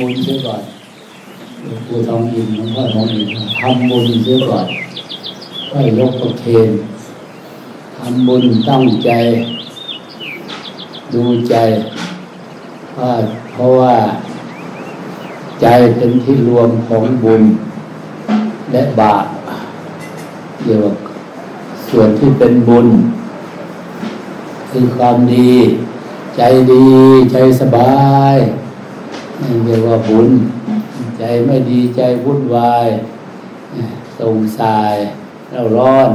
บุญเสียก่อนหลวงปู่ทองอินหลวงพ่อทองอินทำบุญเสียก่อนค่อยยกประเคนทำบุญตั้งใจ ดูใจว่าเพราะว่า ใจเป็นที่รวมของบุญ และบาปเกี่ยวกับส่วนที่เป็นบุญ คือความดี ใจดีใจสบาย นี่เรียกว่าบุญ ใจไม่ดีใจวุ่นวายสงสายเราร้อน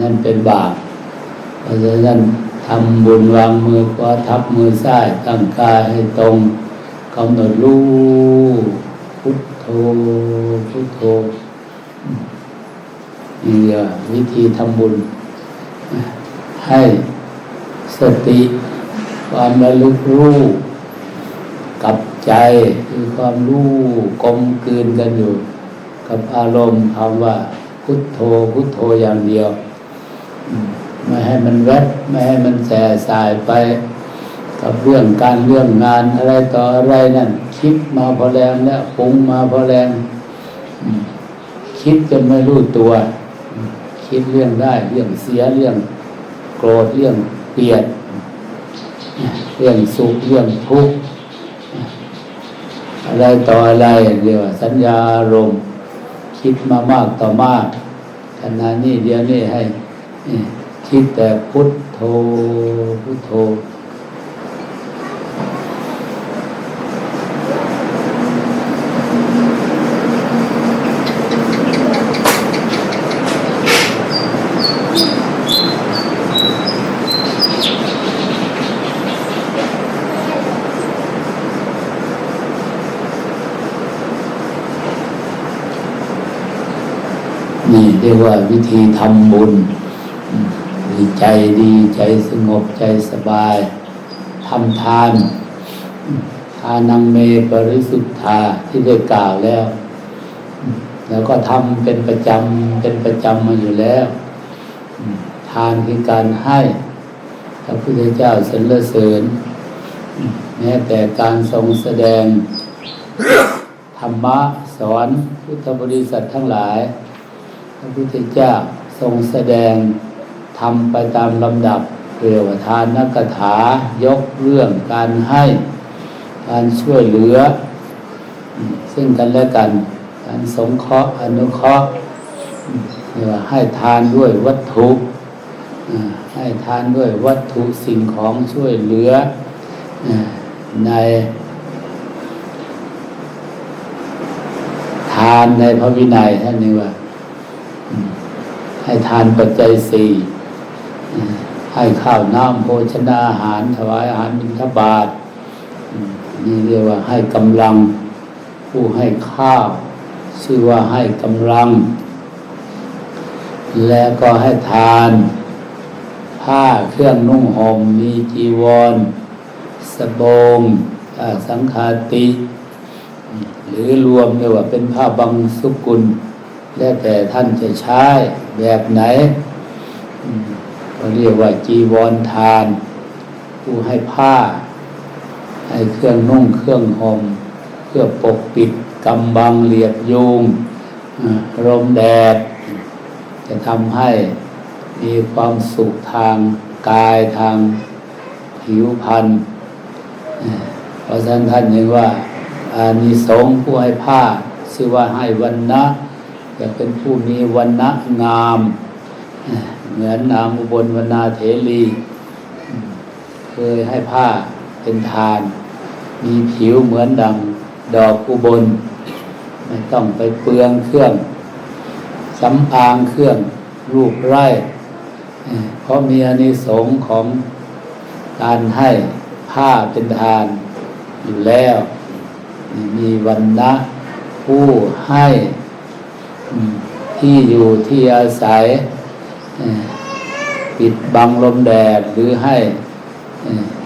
นั่นเป็นบาป เพราะฉะนั้นทำบุญวางมือขวาทับมือซ้ายตั้งกายให้ตรงกำหนดรู้พุทโธพุทโธนี่วิธีทำบุญ ให้สติความระลึกรู้ กับใจคือความรู้กลมกลืนกันอยู่ กับอารมณ์คำว่าพุทโธพุทโธอย่างเดียว ไม่ให้มันแวบไม่ให้มันแส่สายไป กับเรื่องการเรื่องงานอะไรต่ออะไรนั่น คิดมาพอแรงแล้วปรุงมาพอแรงคิดจนไม่รู้ตัว คิดเรื่องได้ เรื่องเสียเรื่องโกรธเรื่องเกลียด เรื่องสุขเรื่องทุกข์ อะไรต่ออะไรเรียกว่าสัญญาอารมณ์คิดมามากต่อมากขณะนี้เดียวนี้ให้คิดแต่พุทโธพุทโธ นี่เรียกว่าวิธีทำบุญอืมมีใจดีใจสงบใจสบายทำทานทานังเมปริสุทธาที่ได้กล่าวแล้ว แล้วก็ทำเป็นประจำเป็นประจำมาอยู่แล้ว ทานคือการให้พระพุทธเจ้าสรรเสริญแม้แต่การทรงแสดง ธรรมะสอนพุทธบริษัททั้งหลาย พระพุทธเจ้าทรงแสดงทำไปตามลำดับเรียกว่าทานนักถายกเรื่องการให้การช่วยเหลือ ซึ่งกันและกัน การสงเคราะห์อนุเคราะห์ให้ทานด้วยวัตถุให้ทานด้วยวัตถุสิ่งของช่วยเหลือในทานในพระวินัยท่านนี้ว่า ให้ทานปัจจัยสี่ให้ข้าวน้ำโภชนาอาหาร ถวายอาหารบิณฑบาตนี่เรียกว่าให้กำลัง ผู้ให้ข้าวชื่อว่าให้กำลัง และก็ให้ทาน ผ้าเครื่องนุ่งห่มมีจีวร สบงอ่าสังฆาติ หรือรวมเรียกว่าเป็นผ้าบางสุกุล แล้วแต่ท่านจะใช้แบบไหนอืมก็เรียกว่าจีวรทาน ผู้ให้ผ้า ให้เครื่องนุ่งเครื่องห่มเพื่อปกปิดกำบังเหลียบยุงอ่าลมแดด จะทำให้มีความสุขทางกายทางผิวพรรณเพราะฉะนั้นท่านเห็นว่าอานิสงส์ผู้ให้ผ้าชื่อว่าให้วันนะ จะเป็นผู้มีวันนะงาม เหมือนนางอุบลวรรณาเถรี เคยให้ผ้าเป็นทาน มีผิวเหมือนดังดอกอุบล ไม่ต้องไปเปลืองเครื่องสำอางเครื่องรูปไร่เพราะมีอนิสงส์ของการให้ผ้าเป็นทานอยู่แล้ว มีวันนะผู้ให้ ที่อยู่ที่อาศัยปิดบังลมแดดหรือให้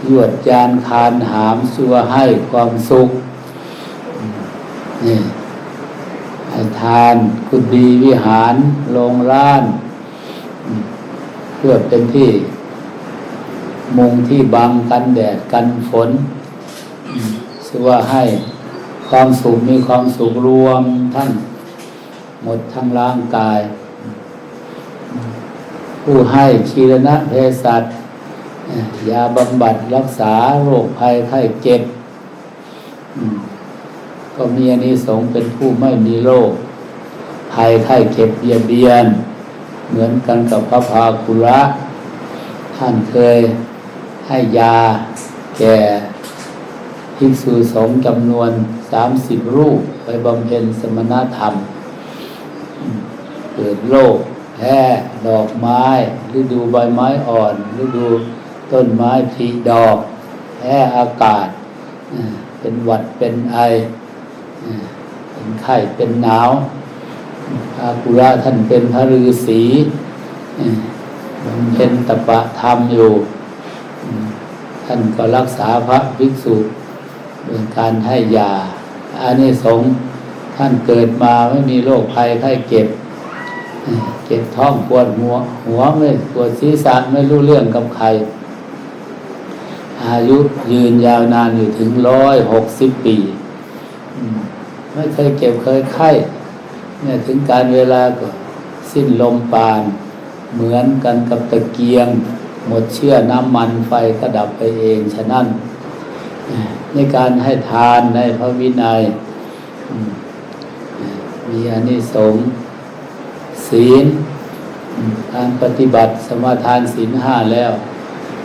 ยวดจานคานหามสัวให้ความสุขนี่ให้ทานคุณดีวิหารโรงร้าน เพื่อเป็นที่ มุงที่บังกันแดดกันฝนอืมชื่อว่าให้ความสุขมีความสุขรวมทั้ง หมดทั้งร่างกาย ผู้ให้ชีรณะเภสัชยาบำบัดรักษาโรคภัยไข้เจ็บ ก็มีอานิสงส์เป็นผู้ไม่มีโรคภัยไข้เจ็บเบียดเบียน เหมือนกันกับพระพาคุระ ท่านเคยให้ยาแก่ภิกษุสงฆ์จำนวนสามสิบรูปไปบำเพ็ญสมณธรรม เกิดโรคแพ้ดอกไม้ฤดูใบไม้อ่อนฤดูต้นไม้ผลิดอกแพ้อากาศ เป็นหวัดเป็นไอ เป็นไข้เป็นหนาวอากุระท่านเป็นพระฤาษีเพ็ญตปะธรรมอยู่ ท่านก็รักษาพระภิกษุโดยการให้ยาอานิสงส์ท่านเกิดมาไม่มีโรคภัยไข้เจ็บ เจ็บท้องปวดหัว หัวไม่ปวดศีรษะไม่รู้เรื่องกับใคร อายุยืนยาวนานอยู่ถึงร้อยหกสิบปี ไม่เคยเจ็บเคยไข้เนี่ยถึงการเวลาก็สิ้นลมปาน เหมือนกันกับตะเกียง หมดเชื่อน้ำมันไฟก็ดับไปเอง ฉะนั้น ในการให้ทานในพระวินัย มีอนิสงส์ ศีล การปฏิบัติสมาทานศีลห้าแล้ว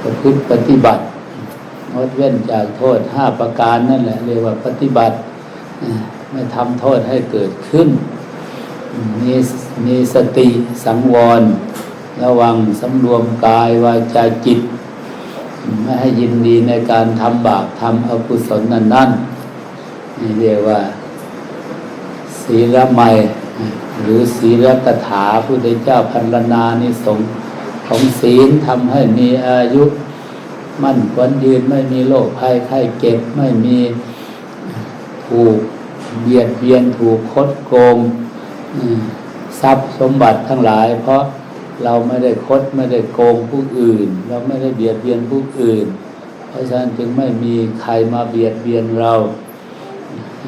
ประพฤติปฏิบัติงดเว้นจากโทษห้าประการนั่นแหละเรียกว่าปฏิบัติไม่ทำโทษให้เกิดขึ้น มีมีสติสังวร ระวังสำรวมกายวาจาจิต ไม่ให้ยินดีในการทำบาปทำอกุศลนั่นนั่นนี่เรียกว่าศีลไมย หรือศีลกถาพุทธเจ้าพันลนานิสงของศีลทำให้มีอายุ มั่นขวัญยืนไม่มีโรคภัยไข้เจ็บไม่มีถูกเบียดเบียนถูกคดโกงทรัพย์สมบัติทั้งหลาย เพราะเราไม่ได้คดไม่ได้โกงผู้อื่น เราไม่ได้เบียดเบียนผู้อื่น เพราะฉะนั้นจึงไม่มีใครมาเบียดเบียนเรา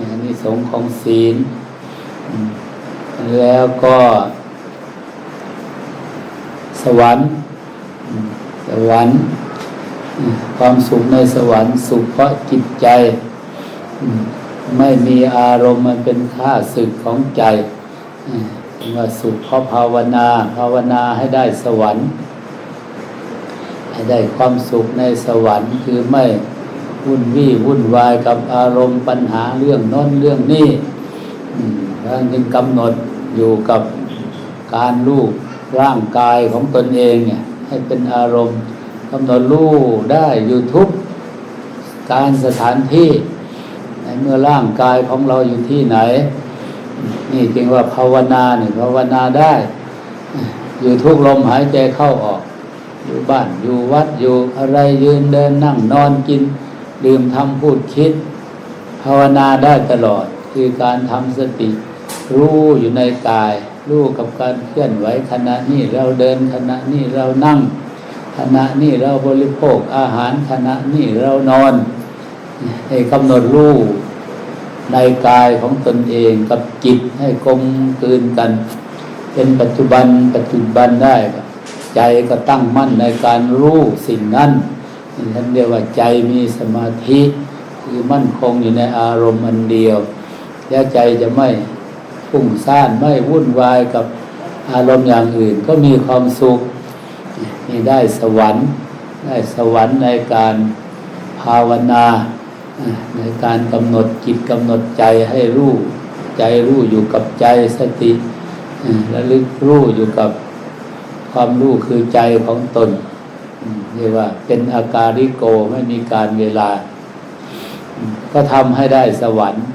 อันนี้สงของศีล แล้วก็ สวรรค์ สวรรค์ ความสุขในสวรรค์ สุขเพราะจิตใจ ไม่มีอารมณ์มันเป็นค่าศึกของใจว่าสุขเพราะภาวนา ภาวนาให้ได้สวรรค์ ให้ได้ความสุขในสวรรค์ คือไม่วุ่นวี่วุ่นวายกับอารมณ์ปัญหาเรื่องน้นเรื่องนี้อืมแล้วจึงกำหนด อยู่กับการรู้ร่างกายของตนเองเนี่ยให้เป็นอารมณ์กำหนดรู้ได้อยู่ทุกการสถานที่ในเมื่อร่างกายของเราอยู่ที่ไหน นี่จึงว่าภาวนาเนี่ยภาวนาได้ อยู่ทุกลมหายใจเข้าออก อยู่บ้านอยู่วัดอยู่อะไรยืนเดินนั่งนอนกิน ดื่มทำพูดคิด ภาวนาได้ตลอดคือการทำสติ รู้อยู่ในกาย รู้กับการเคลื่อนไหวขณะนี้เราเดินขณะนี้เรานั่ง ขณะนี้เราบริโภคอาหารขณะนี้เรานอน ให้กำหนดรู้ในกายของตนเองกับจิตให้กลมกลืนกัน เป็นปัจจุบันปัจจุบันได้ใจก็ตั้งมั่นในการรู้สิ่งนั้นท่านเรียกว่าใจมีสมาธิ คือมั่นคงอยู่ในอารมณ์อันเดียวแล้วใจจะไม่ ฟุ้งซ่านไม่วุ่นวายกับอารมณ์อย่างอื่น ก็มีความสุขนี่ได้สวรรค์ ได้สวรรค์ในการภาวนาในการกำหนดจิตกำหนดใจให้รู้ใจรู้อยู่กับใจสติอ่าระลึกรู้อยู่กับความรู้คือใจของตนเรียกว่าเป็นอาการิโกไม่มีการเวลา ก็ทำให้ได้สวรรค์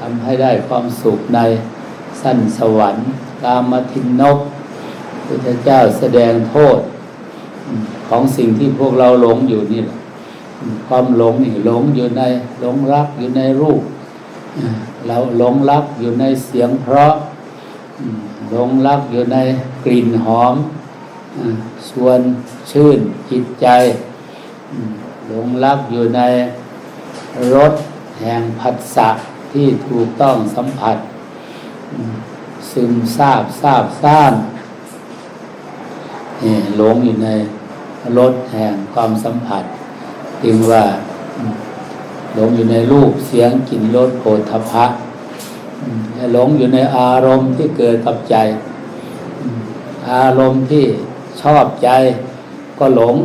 ทำให้ได้ความสุขในสั้นสวรรค์กามทินนกพุทธเจ้าแสดงโทษ ของสิ่งที่พวกเราหลงอยู่นี่แหละความหลงนี่หลงอยู่ในหลงรักอยู่ในรูปเราหลงรักอยู่ในเสียงเพราะหลงรักอยู่ในกลิ่นหอมอ่าชวนชื่นจิตใจหลงรักอยู่ในรสแห่งผัสสะ ที่ถูกต้องสัมผัส ซึมซาบซาบซ่านนี่หลงอยู่ในรสแห่งความสัมผัสจึงว่าหลงอยู่ในรูปเสียงกลิ่นรสโผฏฐพะหลงอยู่ในอารมณ์ที่เกิดกับใจ อารมณ์ที่ชอบใจก็หลง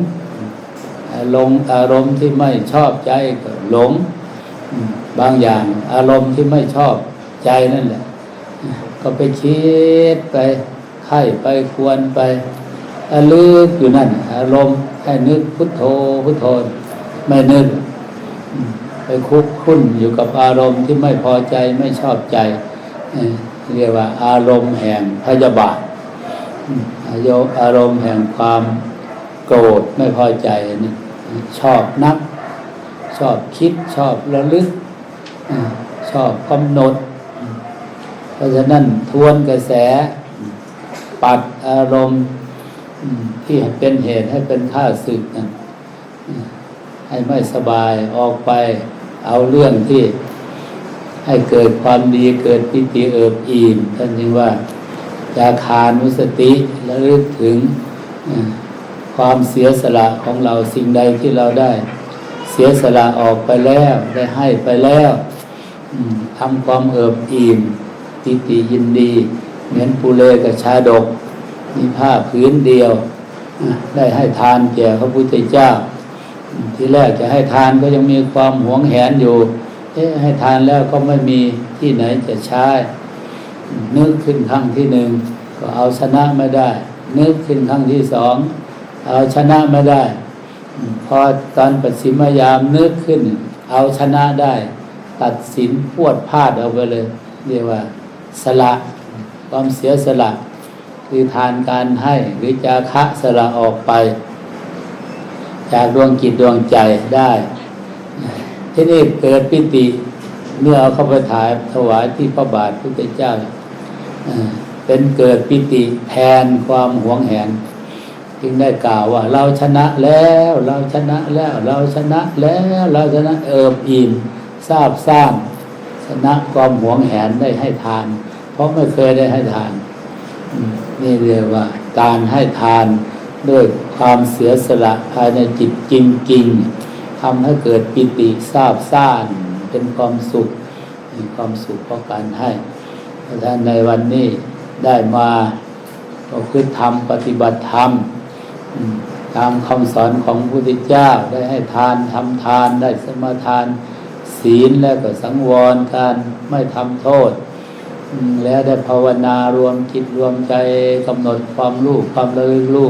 อารมณ์อารมณ์ที่ไม่ชอบใจก็หลง บางอย่างอารมณ์ที่ไม่ชอบใจนั่นแหละ ก็ไปคิดไปไข้ไปควรไประลึกอยู่นั่น อารมณ์ให้นึกพุทโธพุทโธไม่นึก ไปคุกคุ้นอยู่กับอารมณ์ที่ไม่พอใจไม่ชอบใจ เรียกว่าอารมณ์แห่งพยาบาทอายอารมณ์แห่งความโกรธไม่พอใจนี่ชอบนัก ชอบคิดชอบระลึก ชอบกำหนด เพราะฉะนั้นทวนกระแส ปัดอารมณ์ที่เป็นเหตุให้เป็นข้าศึกให้ไม่สบายออกไป เอาเรื่องที่ให้เกิดความดีเกิดปิติเอิบอิ่มท่านจึงว่ายาคานุสติและลึกถึงความเสียสละของเราสิ่งใดที่เราได้ เสียสละออกไปแล้ว ได้ให้ไปแล้วทำความเอิบอิ่มปิติยินดี เหมือนปุเลกับชาดก มีผ้าพื้นเดียว ได้ให้ทานแก่พระพุทธเจ้า ที่แรกจะให้ทานก็ยังมีความหวงแหนอยู่ให้ทานแล้วก็ไม่มีที่ไหนจะใช้ นึกขึ้นครั้งที่หนึ่งก็เอาชนะไม่ได้ นึกขึ้นครั้งที่สองเอาชนะไม่ได้ พอตอนปัจฉิมยามนึกขึ้น เอาชนะได้ ตัดสินพวดพลาดเอาไปเลย เรียกว่า สละความเสียสละ คือทานการให้หรือจาคะสละออกไป จากดวงจิตดวงใจได้ที่นี่เกิดปิติเมื่อเอาเข้าไปถ่ายถวายที่พระบาทพระเจ้าเอ่อเป็นเกิดปิติแทนความหวงแหน จึงได้กล่าวว่า เราชนะแล้ว เราชนะแล้ว เราชนะแล้ว เราชนะเอิบอิ่มทราบซ่านชนะความหวงแหนได้ให้ทาน เพราะไม่เคยได้ให้ทาน นี่เรียกว่า การให้ทานด้วยความเสียสละภายในจิตจริงๆทำให้เกิดปิติทราบซ่านเป็นความสุขมีความสุขเพราะการให้เพราะฉะนั้นในวันนี้ได้มาก็คือทำปฏิบัติธรรม ตามคำสอนของพระพุทธเจ้าได้ให้ทานทำทานได้สมาทาน ศีลแล้วก็สังวรการไม่ทำโทษ แล้วได้ภาวนารวมจิตรวมใจกำหนดความรู้ความระลึกรู้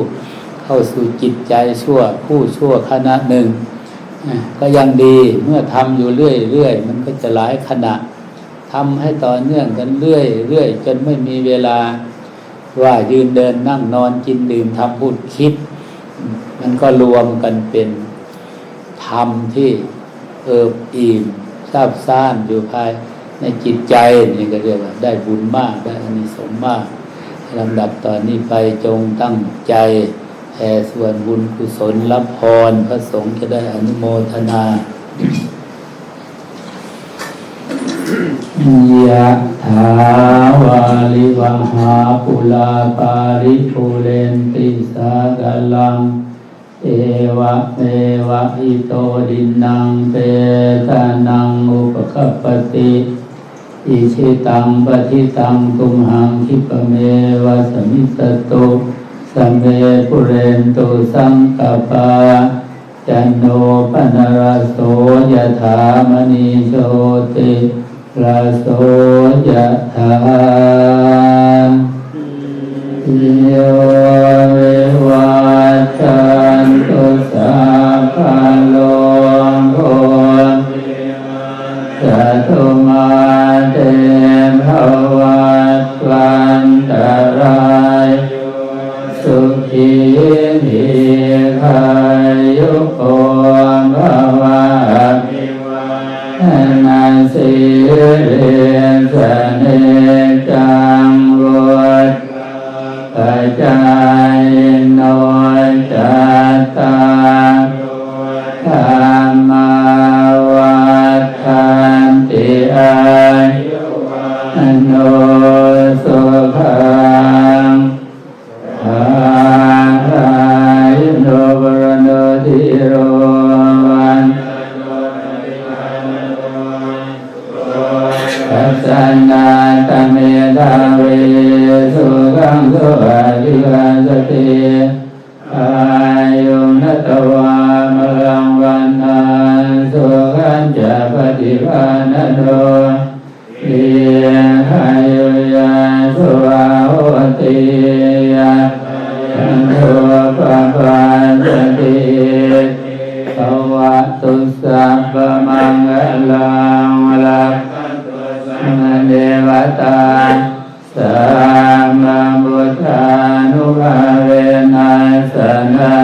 เข้าสู่จิตใจชั่วผู้ชั่วขณะหนึ่ง ก็ยังดีเมื่อทำอยู่เรื่อยๆมันก็จะหลายขณะทำให้ต่อเนื่องกันเรื่อยๆจนไม่มีเวลาว่ายืนเดินนั่งนอนกินดื่มทำพูดคิด มันก็รวมกันเป็นธรรมที่เอิบอิ่มซาบซ่านอยู่ภายในจิตใจนี่ก็เรียกว่า ได้บุญมากได้อานิสงส์มากลำดับตอนนี้ไปจงตั้งใจแผ่ส่วนบุญกุศลรับพรพระสงฆ์จะได้อนุโมทนา ยะถาวาลิวหาปุลาปาริปุเรนติสากลัง เอวะเมวะอิโตดินังเปตานังอุปกปติอิชิตังปฏิตังตุมหังคิปเมวะสมิตตุสัมเมปุเรนตุสังกปาจันโนปนรโสยถามณีโชติ ระโสยะธาโย لا لنا